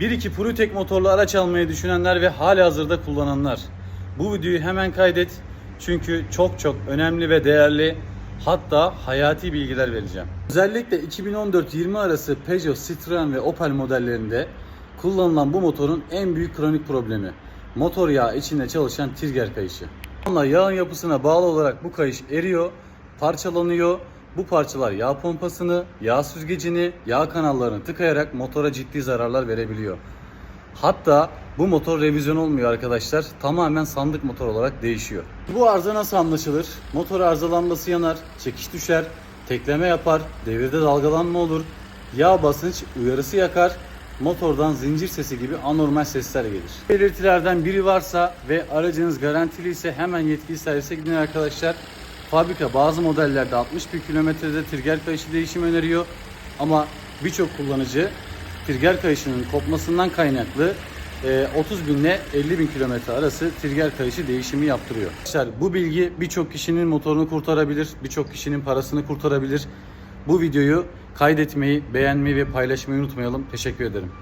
1-2 Prutek motorlu araç almayı düşünenler ve hali hazırda kullananlar. Bu videoyu hemen kaydet. Çünkü çok çok önemli ve değerli hatta hayati bilgiler vereceğim. Özellikle 2014-20 arası Peugeot, Citroen ve Opel modellerinde kullanılan bu motorun en büyük kronik problemi motor yağı içinde çalışan trigger kayışı. Zamanla yağın yapısına bağlı olarak bu kayış eriyor, parçalanıyor. Bu parçalar yağ pompasını, yağ süzgecini, yağ kanallarını tıkayarak motora ciddi zararlar verebiliyor. Hatta bu motor revizyon olmuyor arkadaşlar. Tamamen sandık motor olarak değişiyor. Bu arıza nasıl anlaşılır? Motor arızalanması yanar, çekiş düşer, tekleme yapar, devirde dalgalanma olur, yağ basınç uyarısı yakar, motordan zincir sesi gibi anormal sesler gelir. Belirtilerden biri varsa ve aracınız garantili ise hemen yetkili servise gidin arkadaşlar. Fabrika bazı modellerde 60 bin kilometrede trigger kayışı değişimi öneriyor. Ama birçok kullanıcı trigger kayışının kopmasından kaynaklı e, 30 bin ile 50 bin kilometre arası trigger kayışı değişimi yaptırıyor. Arkadaşlar bu bilgi birçok kişinin motorunu kurtarabilir, birçok kişinin parasını kurtarabilir. Bu videoyu kaydetmeyi, beğenmeyi ve paylaşmayı unutmayalım. Teşekkür ederim.